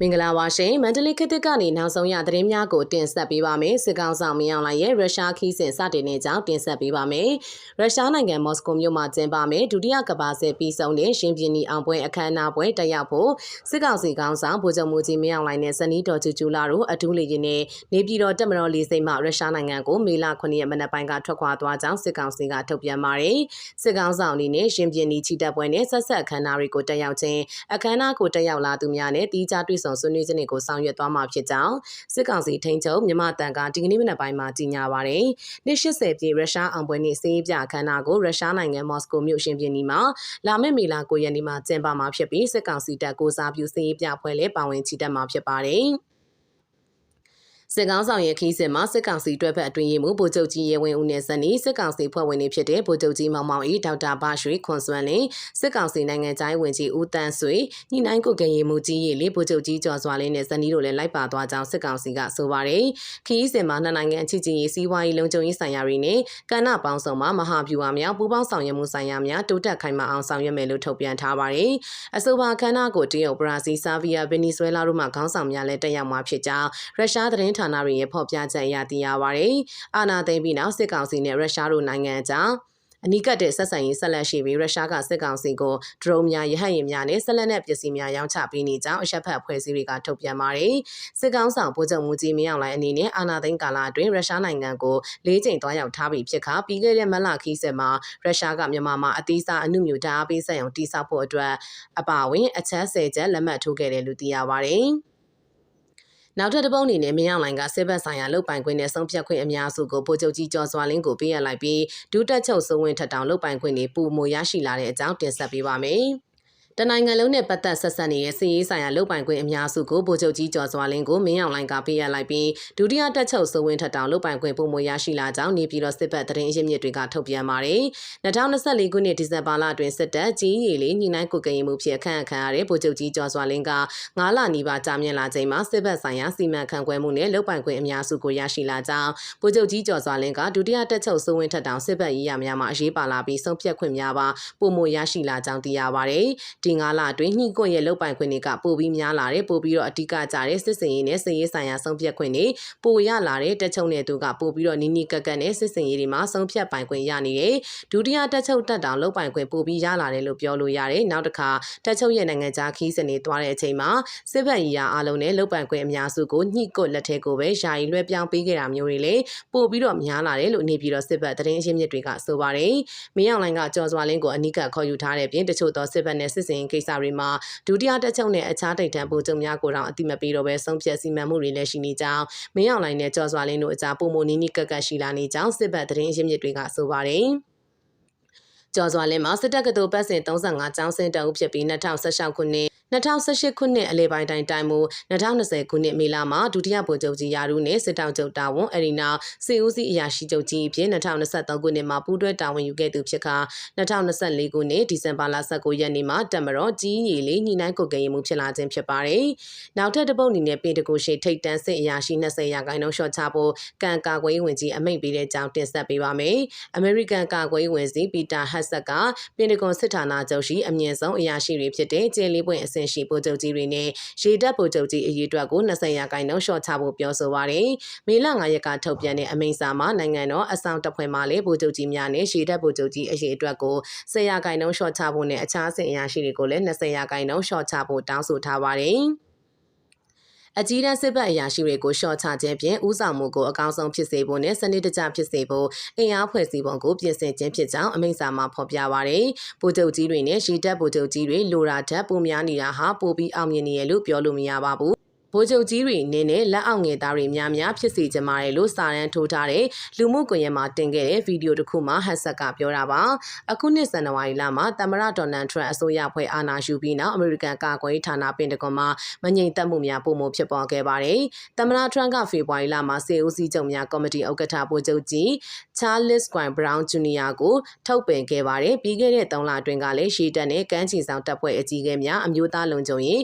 မင်္ဂလာပါရှင်မန္တလေးခေတ်သစ်ကနေနောက်ဆုံးရသတင်းများကိုတင်ဆက်ပေးပါမယ်စစ်ကောင်ဆောင်မင်းအောင်လှိုင်ရဲ့ရုရှားခီးစဉ်စတင်နေကြောင်းတင်ဆက်ပေးပါမယ်ရုရှားနိုင်ငံမော်စကိုမြို့မှာကျင်းပမယ်ဒုတိယကမ္ဘာစစ်ပြီးဆုံးတဲ့ရှင်ပြည်နီအောင်ပွဲအခမ်းအနားပွဲတက်ရောက်ဖို့စစ်ကောင်စီကောင်ဆောင်ဗိုလ်ချုပ်မူကြီးမင်းအောင်လှိုင်နဲ့ဇနီးတော်ကျူကျူလာတို့အထူးလေယာဉ်နဲ့နေပြည်တော်တက်မတော်လေးစိတ်မှရုရှားနိုင်ငံကိုမေလ9ရက်မနက်ပိုင်းကထွက်ခွာသွားကြောင်းစစ်ကောင်စီကထုတ်ပြန်ပါတယ်စစ်ကောင်ဆောင်အနေနဲ့ရှင်ပြည်နီချီတက်ပွဲနဲ့ဆက်ဆက်အခမ်းအနားတွေကိုတက်ရောက်ခြင်းအခမ်းအနားကိုတက်ရောက်လာသူများနဲ့တီးခြားတွေ့ဆုံဆွေးနွေးခြင်းတွေကိုဆောင်ရွက်သွားမှာဖြစ်ကြောင်းစစ်ကောင်စီထိန်းချုပ်မြန်မာတန်ကဒီကနေ့မနက်ပိုင်းမှာကြေညာပါတယ်။နှစ်80ပြည့်ရုရှားအောင်ပွဲနေ့စေးပြအခမ်းအနားကိုရုရှားနိုင်ငံမော်စကိုမြို့ရှင်ပြည်နီမှာလာမယ့်မေလ9ရက်နေ့မှာကျင်းပမှာဖြစ်ပြီးစစ်ကောင်စီတပ်ကိုစားပြုစေးပြပွဲလည်းပါဝင်ချီတက်မှာဖြစ်ပါတယ်။ စစ်ကောင်ဆောင်ရဲ့ခီးစဉ်မှာစစ်ကောင်စီတွဲဖက်အတွင်းရေးမှူးဗိုလ်ချုပ်ကြီးရေဝင်းဦးနဲ့ဇနီးစစ်ကောင်စီဖွဲ့ဝင်တွေဖြစ်တဲ့ဗိုလ်ချုပ်ကြီးမောင်မောင်ဤဒေါက်တာဘရွှေခွန်စွမ်းလင်းစစ်ကောင်စီနိုင်ငံသားဝင်ကြီးဦးတန်းဆွေညှိနှိုင်းကုတ်ကင်ရေးမှူးကြီးရေလေးဗိုလ်ချုပ်ကြီးကျော်စွာလင်းနဲ့ဇနီးတို့လည်းလိုက်ပါသွားကြောင်းစစ်ကောင်စီကဆိုပါတယ်ခီးစဉ်မှာနှစ်နိုင်ငံအချင်းချင်းရေးစီးပွားရေးလုံခြုံရေးဆိုင်ရာတွေနဲ့ကဏ္ဍပေါင်းစုံမှာမဟာဗျူဟာများပူးပေါင်းဆောင်ရွက်မှုဆိုင်ရာများတိုးတက်ခိုင်မာအောင်ဆောင်ရွက်မယ်လို့ထုတ်ပြန်ထားပါတယ်အဆိုပါအခမ်းအနားကိုတရုတ်ဘရာဇီးဆာဗီးယားဗင်နီဇွဲလားတို့မှခေါင်းဆောင်များလည်းတက်ရောက်မှာဖြစ်ကြောင်းရုရှားသတင်းဌာနတွေရဲ့ဖော်ပြချက်အရသိရပါတယ်။အာနာသိမ့်ပြီးနောက်စစ်ကောင်စီနဲ့ရုရှားတို့နိုင်ငံအကြားအနီးကပ်တဲ့ဆက်ဆံရေးဆက်လက်ရှိပြီးရုရှားကစစ်ကောင်စီကိုဒရုန်းများရဟတ်ယာဉ်များနဲ့ဆက်လက်နဲ့ပစ္စည်းများရောင်းချပေးနေကြောင်းအရှက်ဖက်အဖွဲ့အစည်းတွေကထုတ်ပြန်ပါတယ်။စစ်ကောင်ဆောင်ဗိုလ်ချုပ်မူကြီးမင်းအောင်လှိုင်အနေနဲ့အာဏာသိမ်းကာလအတွင်းရုရှားနိုင်ငံကိုလေးကြိမ်တွားရောက်ထားပြီးဖြစ်ခါပြီးခဲ့တဲ့မလခီးစက်မှာရုရှားကမြန်မာမှာအသေးစားအမှုမျိုးဓာတ်အားပေးဆက်ရုံတိစောက်ဖို့အတွက်အပါအဝင်အချက်၁၀ချက်လက်မှတ်ထိုးခဲ့တယ်လို့သိရပါတယ်။ နောက်ထပ်တစ်ပုတ်အနေနဲ့မင်းအောင်လိုင်ကစစ်ဘက်ဆိုင်ရာလုတ်ပိုင်ခွင့်နဲ့ဆုံးဖြတ်ခွင့်အများစုကိုဗိုလ်ချုပ်ကြီးကျော်စွာလင်းကိုပေးအပ်လိုက်ပြီးဒုတက်ချုပ်စိုးဝင်းထက်တောင်လုတ်ပိုင်ခွင့်တွေပုံမရရှိလာတဲ့အကြောင်းတင်ဆက်ပေးပါမယ်။ တနိုင်ငံလုံးနဲ့ပတ်သက်ဆက်ဆက်နေတဲ့စီရေးဆိုင်ရာလုပ်ပိုင်ခွင့်အများစုကိုဗိုလ်ချုပ်ကြီးကျော်စွာလင်းကိုမင်းအောင်လိုင်ကပေးအပ်လိုက်ပြီးဒုတိယတက်ချုပ်စိုးဝင်းထက်တောင်လုပ်ပိုင်ခွင့်ပုံမရရှိလာကြောင်းနေပြည်တော်စစ်ဘက်သတင်းရင်းမြစ်တွေကထုတ်ပြန်ပါတယ်။2024ခုနှစ်ဒီဇင်ဘာလအတွင်းစစ်တပ်ကြီးရီလေးညီနိုင်ကုကရင်မှုဖြစ်အခန့်အခန့်ရတဲ့ဗိုလ်ချုပ်ကြီးကျော်စွာလင်းက9လနီးပါးကြာမြင့်လာချိန်မှာစစ်ဘက်ဆိုင်ရာစီမံခန့်ခွဲမှုနဲ့လုပ်ပိုင်ခွင့်အများစုကိုရရှိလာကြောင်းဗိုလ်ချုပ်ကြီးကျော်စွာလင်းကဒုတိယတက်ချုပ်စိုးဝင်းထက်တောင်စစ်ဘက်ရေးရာများမှာအရေးပါလာပြီးဆုံးဖြတ်ခွင့်များပါပုံမရရှိလာကြောင်းသိရပါတယ်။ဒီ9လအတွင်းညှိကွက်ရဲ့လုပ်ပိုင်ခွင့်တွေကပိုပြီးများလာတယ်ပိုပြီးတော့အဓိကကြတဲ့စစ်စင်ရေးနဲ့စစ်ရေးဆိုင်ရာဆုံးဖြတ်ခွင့်တွေပိုရလာတဲ့တက်ချုပ်တဲ့သူကပိုပြီးတော့နီးနီးကက်ကက်နဲ့စစ်စင်ရေးတွေမှာဆုံးဖြတ်ပိုင်ခွင့်ရနေတယ်ဒုတိယတက်ချုပ်တက်တောင်လုပ်ပိုင်ခွင့်ပိုပြီးရလာတယ်လို့ပြောလို့ရတယ်နောက်တစ်ခါတက်ချုပ်ရဲ့နိုင်ငံခြားခီးစင်တွေသွားတဲ့အချိန်မှာစစ်ဘက်ရေးရာအားလုံးနဲ့လုပ်ပိုင်ခွင့်အများစုကိုညှိကွက်လက်ထဲကိုပဲယာယီလွှဲပြောင်းပေးခဲ့တာမျိုးတွေလေပိုပြီးတော့များလာတယ်လို့နေပြည်တော်စစ်ဘက်သတင်းအရင်းမြစ်တွေကဆိုပါတယ်မင်းအောင်လိုင်ကကြော်စွာလင်းကိုအနိကခေါ်ယူထားတဲ့ပြင်တချို့သောစစ်ဘက်နဲ့စစ်စင်ကိစ္စတွေမှာဒုတိယတက်ချုပ်နဲ့အခြားတိတ်တန်းဗိုလ်ချုပ်များကိုတော့အတိမပေးတော့ပဲဆုံးဖြတ်စီမံမှုတွေလည်းရှိနေကြောင်းမင်းအောင်လိုင်းနဲ့ကြော်စွာလင်းတို့အကြားပုံမနီးနီးကက်ကက်ရှိလာနေကြောင်းစစ်ဘက်သတင်းရင်းမြစ်တွေကဆိုပါတယ်ကျော်စွာလင်းမှာစစ်တပ်ကတော်ပတ်စဉ်35ကျောင်းစင်တအုပ်ဖြစ်ပြီး2016ခုနှစ် 2018ခုနှစ်အလဲပိုင်းတိုင်းတိုင်မူ2020ခုနှစ်မေလမှာဒုတိယဗိုလ်ချုပ်ကြီးယာရုနဲ့စစ်တောင်ချုပ်တာဝန်အရီနာစေဦးစီးအရာရှိချုပ်ကြီးအဖြစ်2023ခုနှစ်မှာပူးတွဲတာဝန်ယူခဲ့သူဖြစ်ခါ2024ခုနှစ်ဒီဇင်ဘာလ19ရက်နေ့မှာတက်မတော်ကြီးရီလေးညီနိုင်ကုတ်ကရင်မှုဖြစ်လာခြင်းဖြစ်ပါတယ်။နောက်ထပ်တစ်ပုတ်အနေနဲ့ပင်တကူရှိထိတ်တန်းစစ်အရာရှိ20ရာခိုင်နှုန်းရှော့ချဖို့ကံကာကွယ်ရေးဝန်ကြီးအမိန့်ပေးတဲ့အကြောင်းတင်ဆက်ပေးပါမယ်။ American ကာကွယ်ရေးဝန်ကြီးပီတာဟတ်ဆက်ကပင်တကွန်စစ်ဌာနချုပ်ရှိအမြင့်ဆုံးအရာရှိတွေဖြစ်တဲ့ကျင်းလေးပွင့်အဆင့်ရှိဗိုလ်ချုပ်ကြီးတွေနဲ့ရေတပ်ဗိုလ်ချုပ်ကြီးအရေးအတွက်ကို20ရာခိုင်နှုန်းလျှော့ချဖို့ပြောဆိုပါတယ်။မေလ9ရက်ကထုတ်ပြန်တဲ့အမိန့်စာမှာနိုင်ငံတော်အဆောင်တပ်ဖွဲ့မှလည်းဗိုလ်ချုပ်ကြီးများနဲ့ရေတပ်ဗိုလ်ချုပ်ကြီးအရေးအတွက်ကို10ရာခိုင်နှုန်းလျှော့ချဖို့နဲ့အခြားစစ်အရာရှိတွေကိုလည်း20ရာခိုင်နှုန်းလျှော့ချဖို့တောင်းဆိုထားပါတယ်။ အကြီးတန်းစစ်ဘက်အရာရှိတွေကိုရှော့ချခြင်းဖြင့်ဥဆောင်မှုကိုအကောင်းဆုံးဖြစ်စေဖို့နဲ့စနစ်တကျဖြစ်စေဖို့အင်အားဖွဲ့စည်းပုံကိုပြင်ဆင်ခြင်းဖြစ်ကြောင်းအမိန့်စာမှာဖော်ပြပါရယ်။ဗိုလ်ချုပ်ကြီးတွေနဲ့ရှီတပ်ဗိုလ်ချုပ်ကြီးတွေလိုရာထက်ပိုများနေတာဟာပိုပြီးအောင်မြင်နေရလို့ပြောလို့မရပါဘူး ဗိုလ်ချုပ်ကြီးတွေအနေနဲ့လက်အောက်ငယ်သားတွေများများဖြစ်စေချင်ပါတယ်လို့စာရန်ထိုးထားတဲ့လူမှုကွန်ရက်မှာတင်ခဲ့တဲ့ဗီဒီယိုတစ်ခုမှာဟတ်ဆက်ကပြောတာပါအခုနှစ်ဇန်နဝါရီလမှာသမ္မတဒေါ်နယ်ထရန့်အစိုးရဖွဲ့အာဏာယူပြီးနောက်အမေရိကန်ကာကွယ်ရေးဌာနပင်တကွန်မှာမငြိမ်သက်မှုများပုံမဖြစ်ပေါ်ခဲ့ပါတယ်သမ္မတထရန့်ကဖေဖော်ဝါရီလမှာစေဦးစီးချုပ်များကော်မတီဥက္ကဋ္ဌဗိုလ်ချုပ်ကြီး Charles Quine Brown Jr. ကိုထုတ်ပယ်ခဲ့ပါတယ်ပြီးခဲ့တဲ့3လအတွင်းကလည်းရှီတက်နဲ့ကမ်းခြေဆောင်တပ်ဖွဲ့အကြီးအကဲများအမျိုးသားလုံခြုံရေး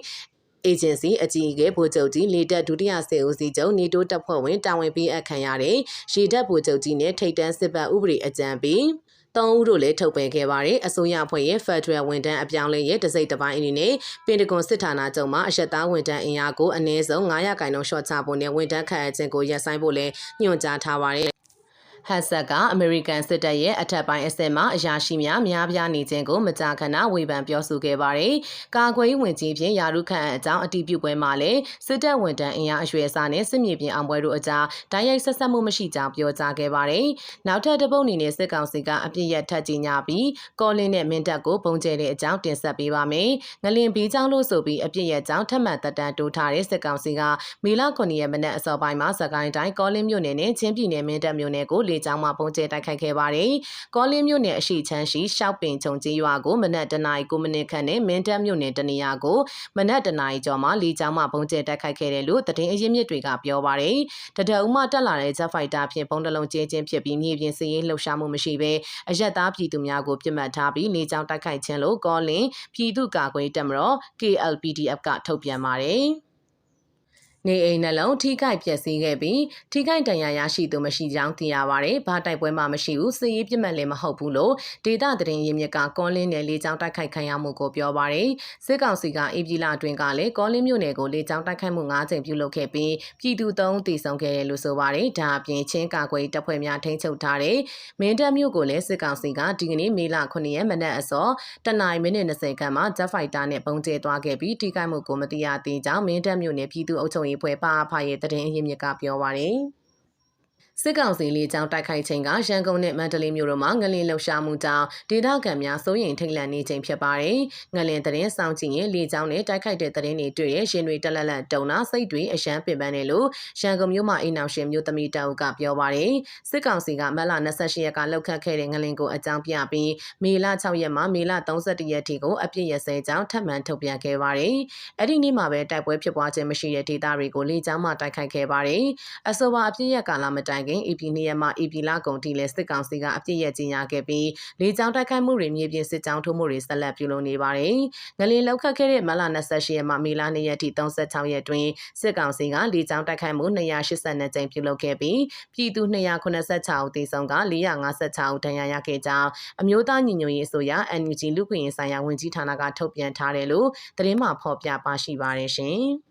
အေဂျင်စီအကြီးအကဲဗိုလ်ချုပ်ကြီးလေတပ်ဒုတိယစေဦးစီးချုပ်နေတိုးတပ်ဖွဲ့ဝင်တာဝန်ပေးအပ်ခံရတဲ့ရေတပ်ဗိုလ်ချုပ်ကြီးနဲ့ထိတ်တန်းစစ်ဘက်ဥပဒေအကြံပေး၃ဦးတို့လည်းထုတ်ပြန်ခဲ့ပါတယ်။အစိုးရအဖွဲ့ရဲ့ Federal ဝန်ထမ်းအပြောင်းလဲရဲ့တစိမ့်တစ်ပိုင်းအနေနဲ့ပင်တဂွန်စစ်ဌာနချုပ်မှာအရှက်သားဝန်ထမ်းအင်အားကိုအနည်းဆုံး900ခန့်နှုန်းရှော့ချဖို့နဲ့ဝန်ထမ်းခန့်အပ်ခြင်းကိုရပ်ဆိုင်းဖို့လည်းညွှန်ကြားထားပါတယ် ဟတ်ဆက်ကအမေရိကန်စစ်တပ်ရဲ့အထက်ပိုင်းအဆင့်မှအရာရှိများများပြားနေခြင်းကိုမကြာခဏဝေဖန်ပြောဆိုခဲ့ပါတယ်။ကာကွယ်ရေးဝန်ကြီးဖြင့်ယာရုခန့်အကြောင်းအတည်ပြုပွဲမှာလည်းစစ်တပ်ဝန်ထမ်းအင်အားအရွယ်အစားနဲ့စစ်မြေပြင်အောင်ပွဲတို့အကြားတိုက်ရိုက်ဆက်ဆက်မှုမရှိကြောင်းပြောကြားခဲ့ပါတယ်။နောက်ထပ်တစ်ပုတ်အနေနဲ့စစ်ကောင်စီကအပြစ်ရထပ်ကြီးညာပြီးကောလင်းနဲ့မင်းတပ်ကိုပုံကျဲတဲ့အကြောင်းတင်ဆက်ပေးပါမယ်။ငလင်ဘီချောင်းလို့ဆိုပြီးအပြစ်ရကြောင်းထပ်မံတက်တန်းတိုးထားတဲ့စစ်ကောင်စီကမေလ9ရက်မနက်အစောပိုင်းမှာစကိုင်းတိုင်းကောလင်းမြို့နယ်နဲ့ချင်းပြည်နယ်မင်းတပ်မြို့နယ်ကိုလေကြောင်းမှပုံကျဲတိုက်ခိုက်ခဲ့ပါတယ်။ကောလင်းမြို့နယ်အရှိချမ်းရှိရှောက်ပင်ချုံကြီးရွာကိုမနက်တနာရီ9မိနစ်ခန့်နဲ့မင်းတပ်မြို့နယ်တနေရာကိုမနက်တနာရီကျော်မှလေကြောင်းမှပုံကျဲတိုက်ခိုက်ခဲ့တယ်လို့သတင်းအရင်းမြစ်တွေကပြောပါတယ်။တဒအုံမှတက်လာတဲ့ Jet Fighter ဖြင့်ပုံတလုံးကျဲချင်းဖြစ်ပြီးမြေပြင်စည်ရေးလှုပ်ရှားမှုမရှိဘဲအရက်သားပြည်သူများကိုပြစ်မှတ်ထားပြီးလေကြောင်းတိုက်ခိုက်ခြင်းလို့ကောလင်းပြည်သူ့ကာကွယ်တပ်မတော် KLPDF ကထုတ်ပြန်ပါတယ်။ နေအိမ်နှလုံးထိခိုက်ပျက်စီးခဲ့ပြီးထိခိုက်ဒဏ်ရာရရှိသူမရှိကြောင်းသိရပါတယ်။ဘာတိုက်ပွဲမှမရှိဘူးစစ်ရေးပြစ်မှတ်လည်းမဟုတ်ဘူးလို့ဒေတာသတင်းရင်းမြစ်ကကောလင်းနယ်လေကြောင်းတိုက်ခိုက်ခံရမှုကိုပြောပါတယ်။စစ်ကောင်စီကအေပြည်လာတွင်ကလည်းကောလင်းမြို့နယ်ကိုလေကြောင်းတိုက်ခိုက်မှု၅ကြိမ်ပြုလုပ်ခဲ့ပြီးပြည်သူ၃ဦးသေဆုံးခဲ့တယ်လို့ဆိုပါတယ်။ဒါအပြင်ချင်းကာကွယ်တပ်ဖွဲ့များထိန်းချုပ်ထားတဲ့မင်းတပ်မြို့ကိုလည်းစစ်ကောင်စီကဒီကနေ့မေလ9ရက်မနက်အစောတနင်္ဂနွေမိနစ်20ခန့်မှာ Jet Fighter နဲ့ပုံကျဲသွားခဲ့ပြီးထိခိုက်မှုကိုမသိရသေးကြောင်းမင်းတပ်မြို့နယ်ပြည်သူ့အုပ်ချုပ်ရေးဖွဲ့ပါဖာရဲ့တရင်အရင်းမြစ်ကပြောပါရယ် စစ်ကောင်စီလေကြောင်းတိုက်ခိုက်ခြင်းကရန်ကုန်နဲ့မန္တလေးမြို့တို့မှာငလင်လှုပ်ရှားမှုကြောင့်ဒေသခံများစိုးရိမ်ထိတ်လန့်နေခြင်းဖြစ်ပါတယ်။ငလင်သတင်းစောင့်ကြည့်ရင်လေကြောင်းနဲ့တိုက်ခိုက်တဲ့သတင်းတွေတွေ့ရရှင်တွေတက်လက်လက်တုံနာစိတ်တွေအယမ်းပင်ပန်းတယ်လို့ရန်ကုန်မြို့မှာအိမ်အောင်ရှင်မျိုးသမီးတအုပ်ကပြောပါတယ်။စစ်ကောင်စီကမက်လာ28ရက်ကလှုပ်ခတ်ခဲ့တဲ့ငလင်ကိုအကြောင်းပြပြီးမေလ6ရက်မှမေလ31ရက်ထိကိုအပြည့်ရစဲကြောင်းထပ်မံထုတ်ပြန်ခဲ့ပါတယ်။အဲ့ဒီနေ့မှာပဲတိုက်ပွဲဖြစ်ပွားခြင်းမရှိတဲ့ဒေသတွေကိုလေကြောင်းမှတိုက်ခိုက်ခဲ့ပါတယ်။အဆိုပါအပြည့်ရကာလမတိုင်ခင် EP 2ရက်မှ EP လကုန်ထိလဲစစ်ကောင်စီကအပြစ်ရကြီးညာခဲ့ပြီးလေကြောင်းတိုက်ခိုက်မှုတွေမြေပြင်စစ်ကြောင်းထိုးမှုတွေဆက်လက်ပြုလုပ်နေပါတယ်။ငလင်လောက်ခတ်ခဲ့တဲ့မလ28ရက်မှမေလ2ရက်ထိ36ရက်တွင်စစ်ကောင်စီကလေကြောင်းတိုက်ခိုက်မှု282ကြိမ်ပြုလုပ်ခဲ့ပြီးပြည်သူ286ဦးသေဆုံးက456ဦးဒဏ်ရာရခဲ့ကြောင်းအမျိုးသားညီညွတ်ရေးအစိုးရ NUG လူ့ခွင့်ရေးဆိုင်ရာဝန်ကြီးဌာနကထုတ်ပြန်ထားတယ်လို့သတင်းမှဖော်ပြပါရှိပါတယ်ရှင်။